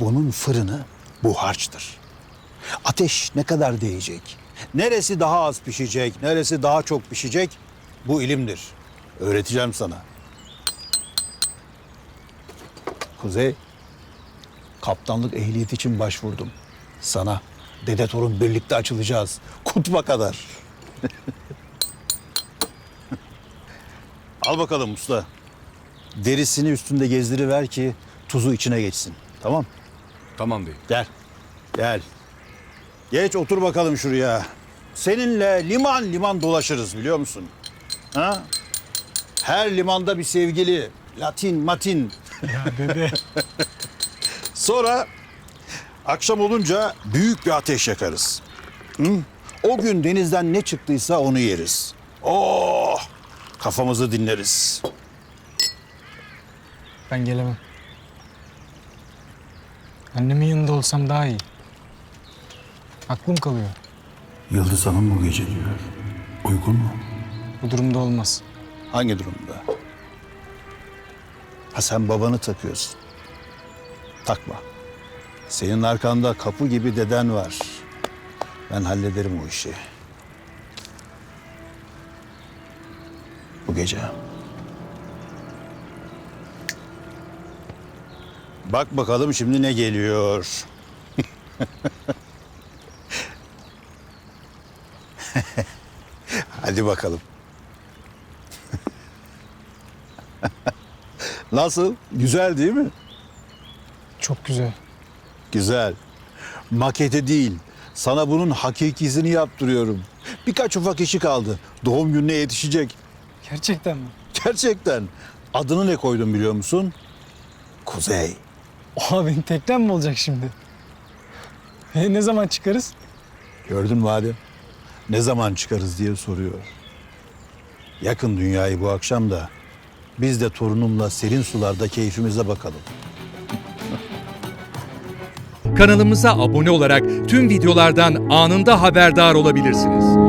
Bunun fırını bu harçtır. Ateş ne kadar değecek? Neresi daha az pişecek, neresi daha çok pişecek? Bu ilimdir. Öğreteceğim sana. Kuzey, kaptanlık ehliyeti için başvurdum. Sana dede torun birlikte açılacağız. Kutba kadar. Al bakalım usta. Derisini üstünde gezdiriver ki tuzu içine geçsin. Tamam? Tamam bey. Gel. Gel. Geç otur bakalım şuraya. Seninle liman liman dolaşırız biliyor musun? Ha? Her limanda bir sevgili. Latin, Matin. Ya dede. Sonra akşam olunca büyük bir ateş yakarız. Hı? O gün denizden ne çıktıysa onu yeriz. Oh! Kafamızı dinleriz. Ben gelemem. Annemin yanında olsam daha iyi. Aklım kalıyor. Yıldız Hanım bu gece diyor. Uygun mu? Bu durumda olmaz. Hangi durumda? Ha sen babanı takıyorsun. Takma. Senin arkanda kapı gibi deden var. Ben hallederim o işi. Bu gece. Bak bakalım şimdi ne geliyor. Hadi bakalım. Nasıl? Güzel değil mi? Çok güzel. Güzel. Makete değil. Sana bunun hakikisini yaptırıyorum. Birkaç ufak işi kaldı. Doğum gününe yetişecek. Gerçekten mi? Gerçekten. Adını ne koydum biliyor musun? Kuzey. Oha benim teknem mi olacak şimdi? E, ne zaman çıkarız? Gördün mü Adem? Ne zaman çıkarız diye soruyor. Yakın dünyayı bu akşam da biz de torunumla serin sularda keyfimize bakalım. Kanalımıza abone olarak tüm videolardan anında haberdar olabilirsiniz.